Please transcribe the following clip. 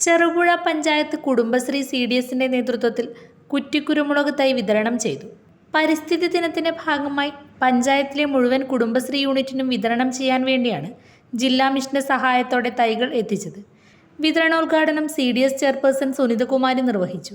Cherupuzha panchayat Kudumbashree C D എസിന്റെ നേതൃത്വത്തിൽ കുറ്റിക്കുരുമുളക് തൈ വിതരണം ചെയ്തു. പരിസ്ഥിതി ദിനത്തിന്റെ ഭാഗമായി പഞ്ചായത്തിലെ മുഴുവൻ കുടുംബശ്രീ യൂണിറ്റിനും വിതരണം ചെയ്യാൻ വേണ്ടിയാണ് ജില്ലാ മിഷന്റെ സഹായത്തോടെ തൈകൾ എത്തിച്ചത്. വിതരണോദ്ഘാടനം C D S chairperson Sunithakumari നിർവഹിച്ചു.